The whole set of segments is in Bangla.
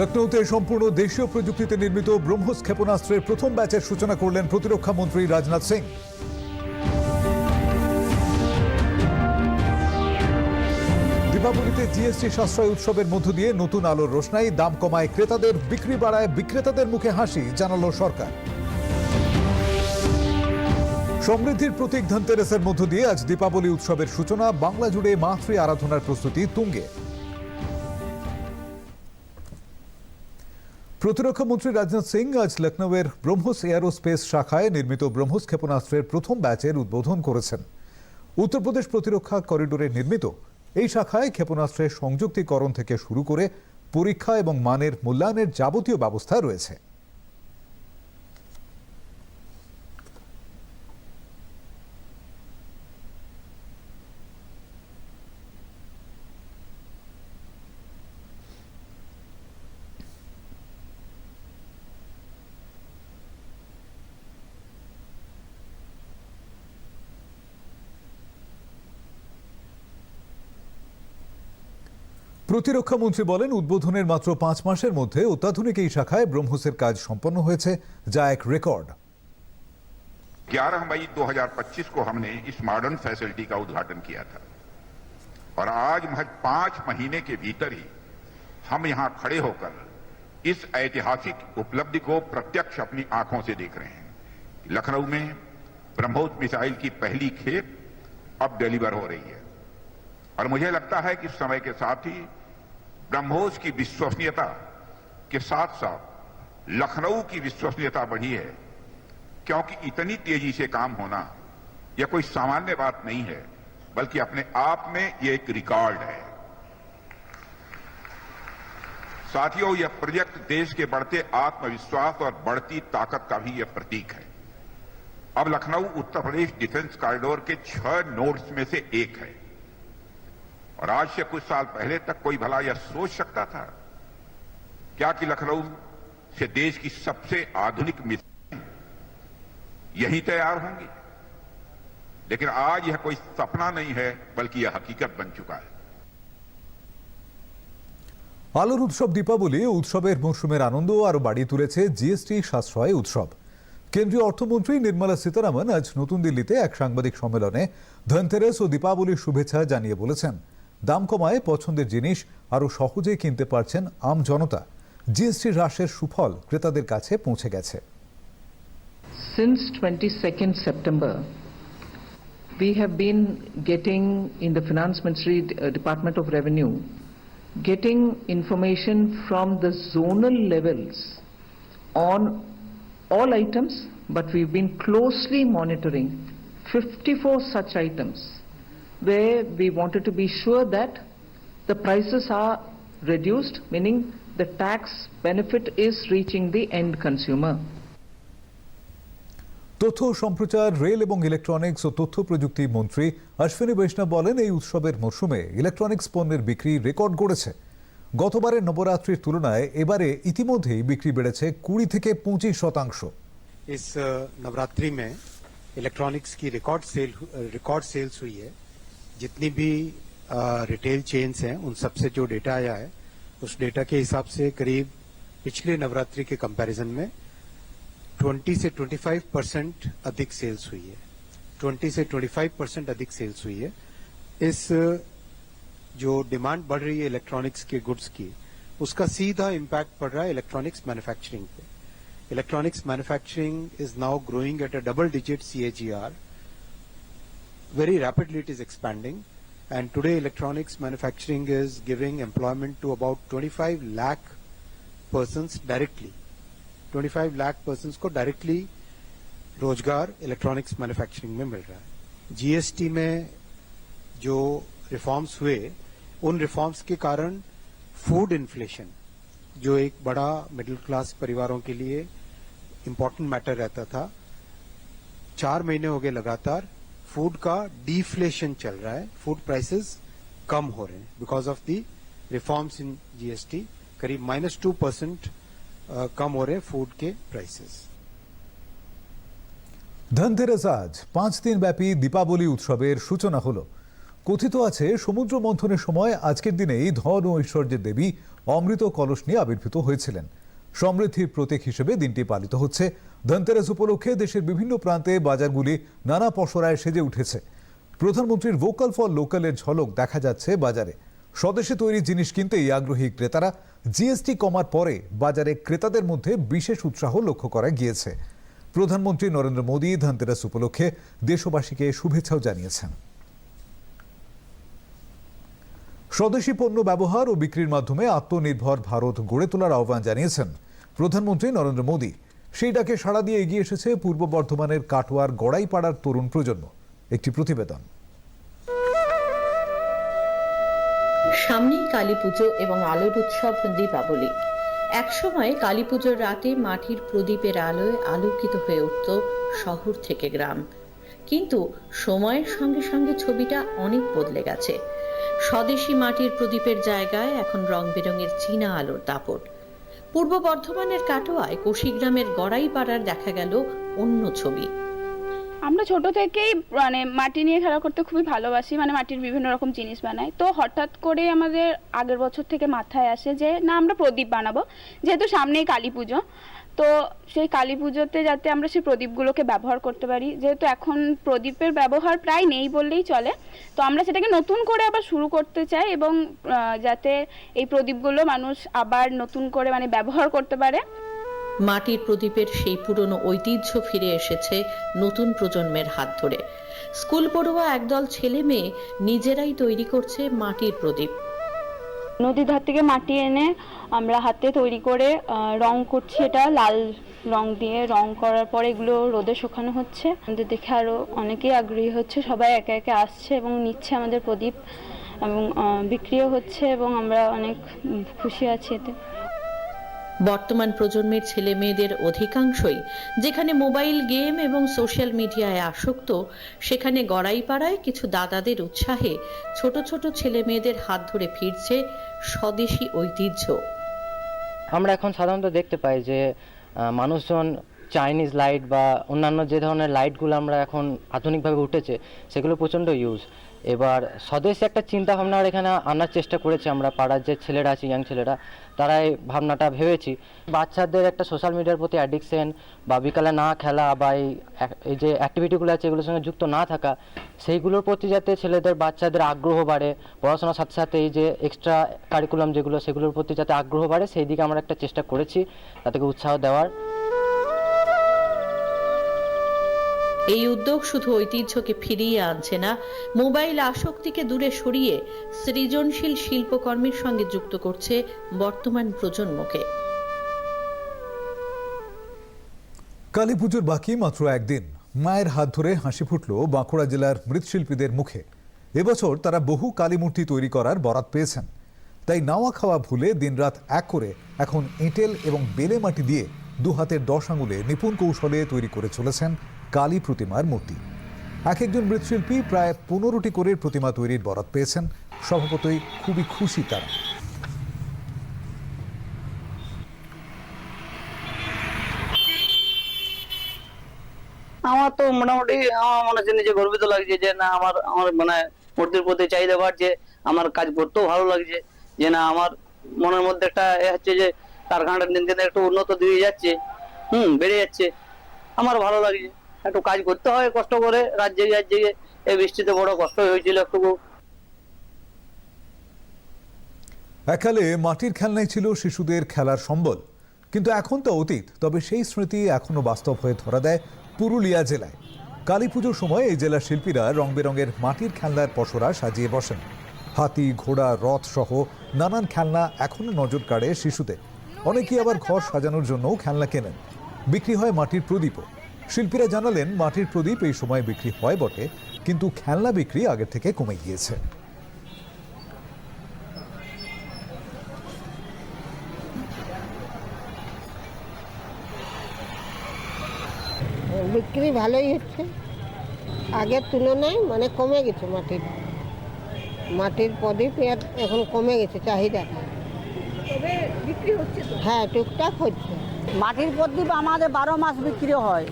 লখনৌতে সম্পূর্ণ দেশীয় প্রযুক্তিতে নির্মিত ব্রহ্মস ক্ষেপণাস্ত্রের প্রথম ব্যাচের সূচনা করলেন প্রতিরক্ষা মন্ত্রী রাজনাথ সিং। দীপাবলিতে জিএসটি সাশ্রয় উৎসবের মধ্য দিয়ে নতুন আলোর রোশনাই, দাম কমায় ক্রেতাদের, বিক্রি বাড়ায় বিক্রেতাদের মুখে হাসি, জানালো সরকার। সমৃদ্ধির প্রতীক ধনতেরাসের মধ্য দিয়ে আজ দীপাবলি উৎসবের সূচনা, বাংলা জুড়ে মাতৃ আরাধনার প্রস্তুতি তুঙ্গে। প্রতিরক্ষা মন্ত্রী রাজনাথ সিং আজ লখনৌয়ের ব্রহ্মস এয়ারোস্পেস শাখায় নির্মিত ব্রহ্মস ক্ষেপণাস্ত্রের প্রথম ব্যাচের উদ্বোধন করেছেন। উত্তরপ্রদেশ প্রতিরক্ষা করিডোরে নির্মিত এই শাখায় ক্ষেপণাস্ত্রের সংযুক্তিকরণ থেকে শুরু করে পরীক্ষা এবং মানের মূল্যায়নের যাবতীয় ব্যবস্থা রয়েছে। প্রতিরক্ষা মন্ত্রী বলেন উদ্বোধনের মাত্র পাঁচ মাসের মধ্যে অত্যাধুনিক এই শাখায় ব্রহ্মসের কাজ সম্পন্ন হয়েছে যা এক রেকর্ড 11 मई 2025 को हमने इस मॉडर्न फैसिलिटी का उद्घाटन किया था और आज महज पांच महीने के भीतर ही हम यहां खड़े होकर इस ऐतिहासिक उपलब्धि को प्रत्यक्ष अपनी आंखों से देख रहे हैं लखनऊ में ब्रह्मोस मिसाइल की पहली खेप अब डिलीवर हो रही है और मुझे लगता है कि समय के साथ ही ब्रह्मोस की विश्वसनीयता के साथ साथ लखनऊ की विश्वसनीयता बढ़ी है, क्योंकि इतनी तेज़ी से काम होना यह कोई सामान्य बात नहीं है, बल्कि अपने आप में यह एक रिकॉर्ड है। साथियों, यह प्रोजेक्ट देश के बढ़ते आत्मविश्वास और बढ़ती ताकत का भी यह प्रतीक है। अब लखनऊ, उत्तर प्रदेश डिफेंस कॉरिडोर के छह नोड्स में से एक है। और आज से कुछ साल पहले तक कोई भला यह सोच सकता था क्या कि लखनऊ से देश की सबसे आधुनिक मिसाइल यही तैयार होंगी लेकिन आज यह कोई सपना नहीं है बल्कि यह हकीकत बन चुका है আলোর উৎসব দীপাবলি ও উৎসবের মৌসুমের আনন্দ আরও বাড়িয়ে তুলেছে জিএসটি সাশ্রয় উৎসব কেন্দ্রীয় অর্থমন্ত্রী নির্মলা সীতারামন আজ নতুন দিল্লিতে এক সাংবাদিক সম্মেলনে ধনতেরাস ও দীপাবলির শুভেচ্ছা জানিয়ে বলেছেন দাম কমায় পছন্দের জিনিস আরও সহজেই কিনতে পারছেন আম জনতা জিএসটি হ্রাসের সুফল ক্রেতাদের কাছে পৌঁছে গেছে Since 22nd September, we have been getting in the Finance Ministry uh, Department of Revenue, getting information from the zonal levels on all items, but we've been closely monitoring 54 such items where we wanted to be sure that the prices are reduced, meaning the tax benefit is reaching the end consumer. তথ্য ও সম্প্রচার রেল এবং ইলেকট্রনিক্স ও তথ্য প্রযুক্তি মন্ত্রী অশ্বিনী বৈষ্ণব বলেন এই উৎসবের মরশুমে ইলেকট্রনিক্স পণ্যের বিক্রি রেকর্ড গড়েছে গতবারের নবরাত্রির তুলনায় এবারে ইতিমধ্যেই বিক্রি বেড়েছে কুড়ি থেকে পঁচিশ শতাংশ इस अ, नवरात्रि में इलेक्ट्रॉनिक्स की रिकॉर्ड सेल रिकॉर्ड सेल्स हुई है जितनी भी अ, रिटेल चेन्स हैं उन सबसे जो डेटा आया है उस डेटा के हिसाब से करीब पिछले नवरात्रि के कंपैरिजन में 20 से 25 परसेंट अधिक सेल्स हुई है 20 से 25 परसेंट अधिक सेल्स हुई है इस जो डिमांड बढ़ रही है इलेक्ट्रॉनिक्स के गुड्स की उसका सीधा इम्पैक्ट पड़ रहा है इलेक्ट्रॉनिक्स मैन्युफैक्चरिंग पे electronics manufacturing is now growing at a double digit CAGR. Very rapidly it is expanding and today electronics manufacturing is giving employment to about 25 lakh persons directly. 25 lakh persons को directly रोज़गार इलेक्ट्रॉनिक्स मैन्युफैक्चरिंग में मिल रहा है जीएसटी में जो रिफॉर्म्स हुए उन रिफॉर्म्स के कारण फ़ूड इन्फ्लेशन जो एक बड़ा मिडिल क्लास परिवारों के लिए इम्पोर्टेंट मैटर रहता था चार महीने हो गए लगातार फूड का डिफ्लेशन चल रहा है फूड प्राइसेस कम हो रहे हैं because of the reforms in GST करीब माइनस टू परसेंट कम हो रहे हैं फूड के प्राइसेस ধনতেরাস আজ পাঁচ দিন ব্যাপী দীপাবলি উৎসবের সূচনা হলো কথিত আছে সমুদ্র মন্থনের সময় আজকের দিনেই ধন ও ঐশ্বর্যের দেবী অমৃত কলস নিয়ে আবির্ভূত হয়েছিলেন সমৃদ্ধির প্রতীক হিসেবে দিনটি পালিত হচ্ছে। ধনতেরাস উপলক্ষে দেশের বিভিন্ন প্রান্তে বাজারগুলি নানা পসরায় সেজে উঠেছে। প্রধানমন্ত্রীর ভোকাল ফর লোকালের ঝলক দেখা যাচ্ছে বাজারে। স্বদেশে তৈরি জিনিস কিনতেই আগ্রহী ক্রেতারা জিএসটি কমার পরে বাজারে ক্রেতাদের মধ্যে বিশেষ উৎসাহ লক্ষ্য করা গিয়েছে। প্রধানমন্ত্রী নরেন্দ্র মোদী ধনতেরাস উপলক্ষে দেশবাসীকে শুভেচ্ছাও জানিয়েছেন। স্বদেশি পণ্য ব্যবহার ও বিক্রির মাধ্যমে আত্মনির্ভর ভারত গড়ে তোলার আহ্বান জানিয়েছেন প্রধানমন্ত্রী নরেন্দ্র মোদী। সেই ডাকে সাড়া দিয়ে এগিয়ে এসেছে পূর্ব বর্ধমানের কাটোয়ার গড়াইপাড়ার তরুণ প্রজন্ম। একটি প্রতিবেদন। সামনেই কালী পুজো এবং আলোর উৎসব, দীপাবলি। একসময় কালী পুজোর রাতে মাটির প্রদীপের আলোয় আলোকিত হয়ে উঠত শহর থেকে গ্রাম। কিন্তু সময়ের সঙ্গে সঙ্গে ছবিটা অনেক বদলে গেছে। স্বদেশি মাটির প্রদীপের জায়গায় এখন রং বেরঙের চীনা আলোর দাপট। পূর্ব বর্ধমানের কাটোয়ায় কোশিগ্রামের গড়াইপাড়ার দেখা গেল অন্য ছবি। আমরা ছোট থেকেই মানে মাটি নিয়ে খেলা করতে খুবই ভালোবাসি মানে মাটির বিভিন্ন রকম জিনিস বানাই। তো হঠাৎ করে আমাদের আগের বছর থেকে মাথায় আসে যে, না, আমরা প্রদীপ বানাবো। যেহেতু সামনেই কালী পুজো তো সেই কালী পুজোতে যাতে আমরা সেই প্রদীপগুলোকে ব্যবহার করতে পারি, যেহেতু এখন প্রদীপের ব্যবহার প্রায় নেই বললেই চলে, তো আমরা সেটাকে নতুন করে আবার শুরু করতে চাই এবং যাতে এই প্রদীপগুলো মানুষ আবার নতুন করে মানে ব্যবহার করতে পারে। মাটির প্রদীপের সেই পুরনো ঐতিহ্য ফিরে এসেছে নতুন প্রজন্মের হাত ধরে। স্কুল পড়ুয়া একদল ছেলে মেয়ে নিজেরাই তৈরি করছে মাটির প্রদীপ। নদীর ধার থেকে মাটি এনে আমরা হাতে তৈরি করে রং করছি এটা, লাল রং দিয়ে। রং করার পরে এগুলো রোদে শুকানো হচ্ছে। আমাদের দেখে আরও অনেকেই আগ্রহী হচ্ছে, সবাই একে একে আসছে এবং নিচ্ছে আমাদের প্রদীপ এবং বিক্রিও হচ্ছে এবং আমরা অনেক খুশি আছি এতে। বর্তমান প্রজন্মের ছেলে মেয়েদের অধিকাংশই যেখানে মোবাইল গেম এবং সোশ্যাল মিডিয়ায় আসক্ত, সেখানে গড়াইপাড়ায় কিছু দাদাদের উৎসাহে ছোট ছোট ছেলে মেয়েদের হাত ধরে ফিরছে স্বদেশি ঐতিহ্য। আমরা এখন সাধারণত দেখতে পাই যে মানুষজন চাইনিজ লাইট বা অন্যান্য যে ধরনের লাইটগুলো আমরা এখন আধুনিকভাবে উঠেছে, সেগুলো প্রচণ্ড ইউজ এবার স্বদেশি একটা চিন্তা ভাবনা এখানে আনার চেষ্টা করেছি আমরা, পাড়ার যে ছেলেরা আছে ইয়াং ছেলেরা, তারা এই ভাবনাটা ভেবেছি। বাচ্চাদের একটা সোশ্যাল মিডিয়ার প্রতি অ্যাডিকশন বা বিকালে না খেলা বা এই এই যে অ্যাক্টিভিটিগুলো আছে, এগুলোর সঙ্গে যুক্ত না থাকা, সেইগুলোর প্রতি যাতে ছেলেদের, বাচ্চাদের আগ্রহ বাড়ে, পড়াশোনার সাথে সাথে এই যে এক্সট্রা কারিকুলাম যেগুলো, সেগুলোর প্রতি যাতে আগ্রহ বাড়ে, সেই দিকে আমরা একটা চেষ্টা করেছি, তাদেরকে উৎসাহ দেওয়ার। এই উদ্যোগ শুধু ঐতিহ্যকে ফিরিয়ে আনছে না, মোবাইল আসক্তিকে দূরে সরিয়ে সৃজনশীল শিল্পকর্মের সঙ্গে যুক্ত করছে বর্তমান প্রজন্মকে। কালী পুজোর বাকি মাত্র একদিন। মায়ের হাত ধরে হাসি ফুটল বাঁকুড়া জেলার মৃৎশিল্পীদের মুখে। এবছর তারা বহু কালী মূর্তি তৈরি করার বরাত পেয়েছেন। তাই নাওয়া খাওয়া ভুলে দিনরাত এক করে এখন এঁটেল এবং বেলে মাটি দিয়ে দু হাতের দশ আঙুলে নিপুণ কৌশলে তৈরি করে চলেছেন কালী প্রতিমার মূর্তি। এক একজন মৃৎশিল্পী প্রায় পনেরোটি করে প্রতিমা তৈরির বরাত পেয়েছেন। স্বভাবতই খুবই খুশি তারা। আমার তো মোটামুটি, আমার মনে হচ্ছে নিজে গর্বিত লাগছে যে না, আমার আমার মানে মূর্তির প্রতি চাহিদা বাড়ছে, আমার কাজ করতেও ভালো লাগছে, যে না, আমার মনের মধ্যে একটা এ হচ্ছে যে কারখানাটা দিন দিন একটু উন্নত দিয়ে যাচ্ছে, হুম, বেড়ে যাচ্ছে, আমার ভালো লাগছে। একটু কাজ করতে হয় কষ্ট করে রাত জেগে এই বৃষ্টিতে বড় কষ্ট হয়েছিল একটু একালে মাটির খেলনাই ছিল শিশুদের খেলার সম্বল। কিন্তু এখন তো অতীত, তবে সেই স্মৃতি এখনও বাস্তব হয়ে ধরা দেয় পুরুলিয়া জেলায়। কালী পুজোর সময় এই জেলার শিল্পীরা রং বেরঙের মাটির খেলনার পসরা সাজিয়ে বসেন। হাতি, ঘোড়া, রথ সহ নানান খেলনা এখনও নজর কাড়ে শিশুদের। অনেকেই আবার ঘর সাজানোর জন্যও খেলনা কেনেন। বিক্রি হয় মাটির প্রদীপও। শিল্পীরা জানালেন মাটির প্রদীপ এই সময় বিক্রি হয় বটে কিন্তু খেলনা বিক্রি আগের থেকে কমে গিয়েছে। বিক্রি ভালোই হচ্ছে। আগের তুলনায় মানে কমে গেছে মাটির। মাটির প্রদীপ এর- এখন কমে গেছে চাহিদা। হ্যাঁ টুকটাক হচ্ছে। মাটির প্রদীপ আমাদের বারো মাস বিক্রি হয়।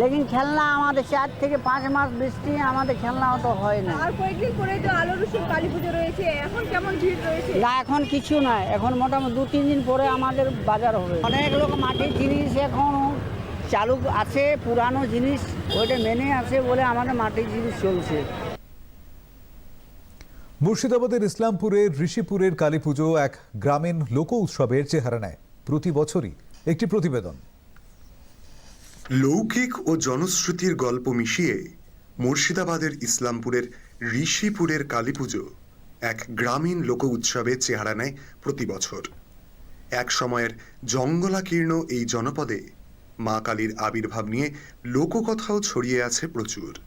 লেকিন খেলনা আমাদের চার থেকে পাঁচ মাস বৃষ্টি আমাদের খেলনা অত হয় না। আর কয়েকদিন পরে তো আলোর উৎসব কালী পুজো রয়েছে। এখন কেমন ভিড় রয়েছে? না এখন কিছু নাই। এখন মোটামুটি দু তিন দিন পরে আমাদের বাজার হবে। অনেক লোক মাটির জিনিস এখন চালু আছে পুরানো জিনিস। ওইটা মেনে আছে বলে আমাদের মাটির জিনিস চলছে। মুর্শিদাবাদের ইসলামপুরের ঋষিপুরের কালী পুজো এক গ্রামীণ লোক উৎসবের চেহারা নেয়। প্রতি বছরই একটি প্রতিবেদন। লৌকিক ও জনশ্রুতির গল্প মিশিয়ে মুর্শিদাবাদের ইসলামপুরের ঋষিপুরের কালীপুজো এক গ্রামীণ লোক উৎসবে চেহারা নেয় প্রতি বছর। এক সময়ের জঙ্গলাকীর্ণ এই জনপদে মা কালীর আবির্ভাব নিয়ে লোককথাও ছড়িয়ে আছে প্রচুর।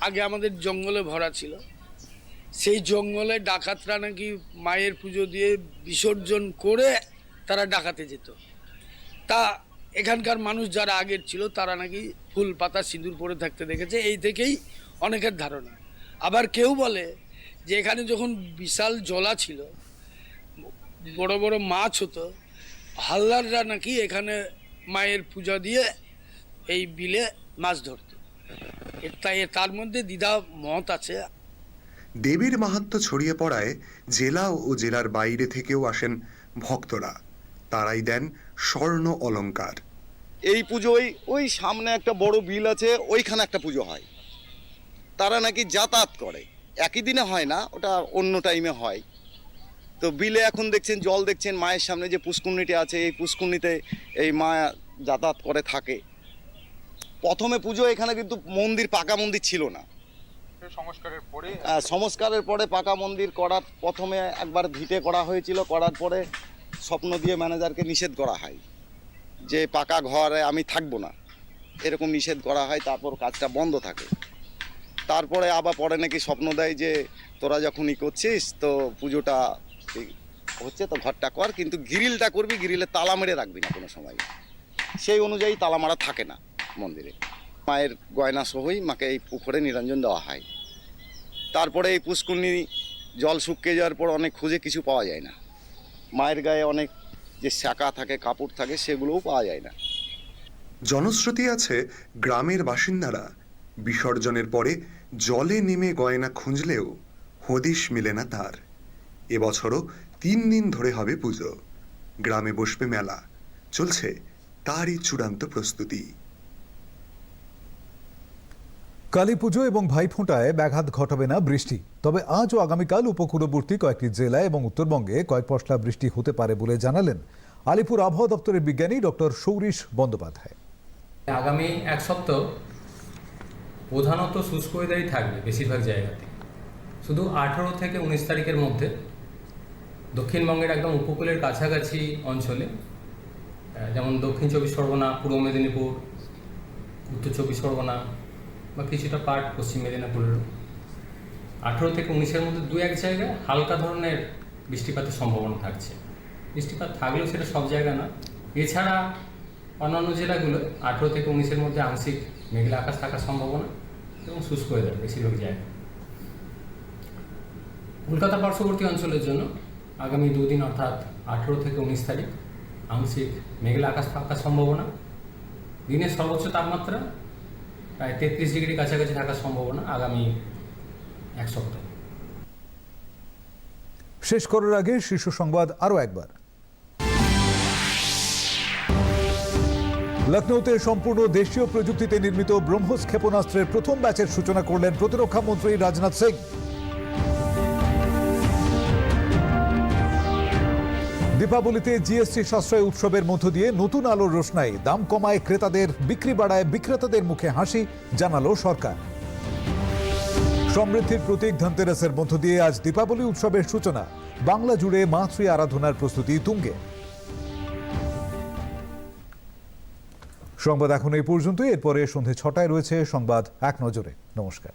আগে আমাদের জঙ্গলে ভরা ছিল। সেই জঙ্গলে ডাকাতরা নাকি মায়ের পুজো দিয়ে বিসর্জন করে তারা ডাকাতে যেত। তা এখানকার মানুষ যারা আগের ছিল, তারা নাকি ফুল পাতা, সিঁদুর পরে থাকতে দেখেছে। এই থেকেই অনেকের ধারণা। আবার কেউ বলে যে, এখানে যখন বিশাল জলা ছিল, বড় বড় মাছ হতো, হালদাররা নাকি এখানে মায়ের পূজা দিয়ে এই বিলে মাছ ধরতো। তাই তার মধ্যে দ্বিধা মত আছে। দেবীর মাহাত্ম্য ছড়িয়ে পড়ায় জেলা ও জেলার বাইরে থেকেও আসেন ভক্তরা। তারাই দেন স্বর্ণ অলঙ্কার। এই পুজোয় ওই সামনে একটা বড় বিল আছে ওইখানে একটা পুজো হয়। তারা নাকি যাতায়াত করে। একই দিনে হয় না ওটা অন্য টাইমে হয়। তো বিলে এখন দেখছেন জল দেখছেন মায়ের সামনে যে পুষ্কুন্নিটি আছে এই পুষ্কুন্নিতে এই মা যাতায়াত করে থাকে। প্রথমে পুজো এখানে কিন্তু মন্দির পাকা মন্দির ছিল না। সংস্কারের পরে? সংস্কারের পরে পাকা মন্দির করার প্রথমে একবার ভিটে করা হয়েছিল করার পরে স্বপ্ন দিয়ে ম্যানেজারকে নিষেধ করা হয় যে পাকা ঘরে আমি থাকব না। এরকম নিষেধ করা হয়, তারপর কাজটা বন্ধ থাকে। তারপরে আবার পরে নাকি স্বপ্ন দেয় যে তোরা যখন ই করছিস তো পুজোটা হচ্ছে তো ঘরটা কর, কিন্তু গ্রিলটা করবি, গ্রিলে তালা মেরে রাখবি না কোনো সময়। সেই অনুযায়ী তালা মারা থাকে না মন্দিরে। মায়ের গয়না সহই মাকে এই পুকুরে নিরঞ্জন দেওয়া হয়। তারপরে এই পুষ্কুন্নি জল শুকিয়ে যাওয়ার পর অনেক খুঁজে কিছু পাওয়া যায় না। মায়ের গায়ে অনেক যে শাঁকা থাকে, কাপড় থাকে, সেগুলোও পাওয়া যায় না। জনশ্রুতি আছে গ্রামের বাসিন্দারা। বিসর্জনের পরে জলে নেমে গয়না খুঁজলেও হদিশ মেলে না তার। এবছরও তিন দিন ধরে হবে পুজো। গ্রামে বসবে মেলা। চলছে তারই চূড়ান্ত প্রস্তুতি। কালী পুজো এবং ভাইফোঁটায় ব্যাঘাত ঘটাবে না বৃষ্টি। তবে আজ ও আগামীকাল উপকূলবর্তী কয়েকটি জেলা এবং উত্তরবঙ্গে কয়েক পশলা বৃষ্টি হতে পারে বলে জানালেন আলিপুর আবহাওয়া দপ্তরের বিজ্ঞানী ডক্টর সৌরিশ বন্দ্যোপাধ্যায়। আগামী এক সপ্তাহ প্রধানত শুষ্ক ওয়েদারই থাকবে বেশিরভাগ জায়গাতে। শুধু আঠারো থেকে উনিশ তারিখের মধ্যে দক্ষিণবঙ্গের একদম উপকূলের কাছাকাছি অঞ্চলে যেমন দক্ষিণ চব্বিশ পরগনা, পূর্ব মেদিনীপুর, উত্তর চব্বিশ পরগনা বা কিছুটা পার্ট পশ্চিম মেদিনীপুরের আঠেরো থেকে উনিশের মধ্যে দু এক জায়গায় হালকা ধরনের বৃষ্টিপাতের সম্ভাবনা থাকছে। বৃষ্টিপাত থাকলেও সেটা সব জায়গা না। এছাড়া অন্যান্য জেলাগুলো আঠেরো থেকে উনিশের মধ্যে আংশিক মেঘলা আকাশ থাকার সম্ভাবনা এবং শুষ্ক হয়ে যাবে বেশিরভাগ জায়গায়। কলকাতা পার্শ্ববর্তী অঞ্চলের জন্য আগামী দুদিন অর্থাৎ আঠেরো থেকে উনিশ তারিখ আংশিক মেঘলা আকাশ থাকার সম্ভাবনা। দিনের সর্বোচ্চ তাপমাত্রা প্রায় তেত্রিশ ডিগ্রি কাছাকাছি থাকার সম্ভাবনা আগামী এক সপ্তাহ। শেষ করার আগে শীর্ষ সংবাদ আরও একবার। লখনৌতে সম্পূর্ণ দেশীয় প্রযুক্তিতে নির্মিত ব্রহ্মস ক্ষেপণাস্ত্রের প্রথম ব্যাচের সূচনা করলেন প্রতিরক্ষা মন্ত্রী রাজনাথ সিং। দীপাবলিতে জিএসটি সাশ্রয় উৎসবের মধ্য দিয়ে নতুন আলোর রোশনাই। দাম কমায় ক্রেতাদের, বিক্রি বাড়ায় বিক্রেতাদের মুখে হাসি, জানালো সরকার। সমৃদ্ধির প্রতীক ধনতেরাসের মধ্য দিয়ে আজ দীপাবলি উৎসবের সূচনা। বাংলা জুড়ে মাতৃ আরাধনার প্রস্তুতি তুঙ্গে। সংবাদ এখন এই পর্যন্তই। এরপরে সন্ধে ছটায় রয়েছে সংবাদ এক নজরে। নমস্কার।